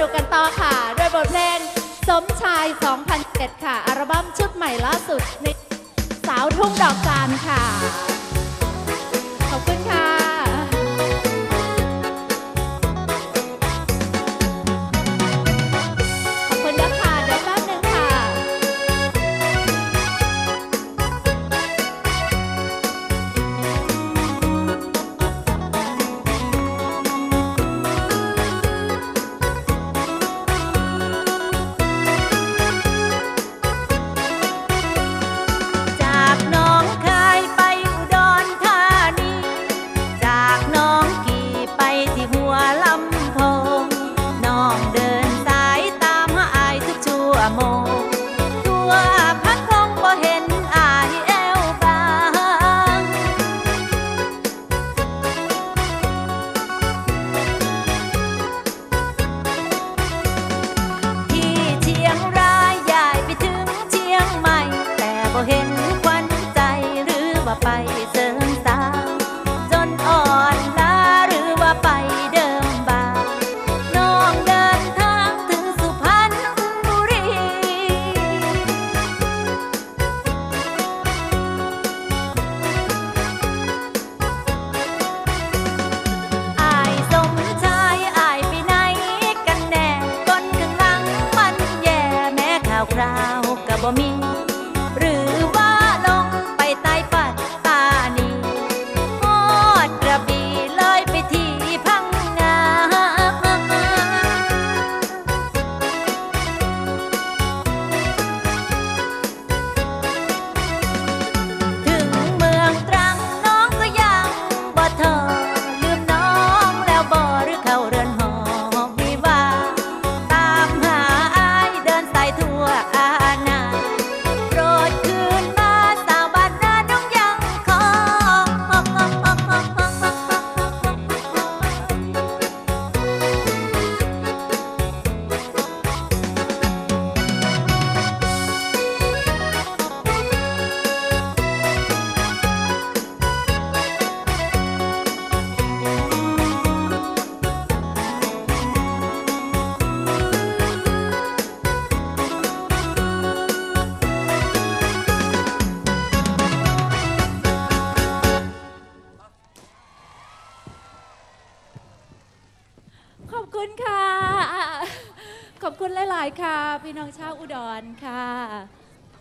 นุกกันต่อค่ะ ด้วยบทเพลงสมชาย 2007 ค่ะ อัลบั้มชุดใหม่ล่าสุดในสาวทุ่งดอกจานค่ะ โมตัวพักคงบ่เห็นอายแอวบางที่เชียงรายยายไปถึงเชียงใหม่ แต่บ่เห็นควันใจหรือว่าไปเสริ ราวก็บ่มีหรือ คุณค่ะ ขอบคุณหลาย ๆ ค่ะ พี่น้องชาวอุดรค่ะ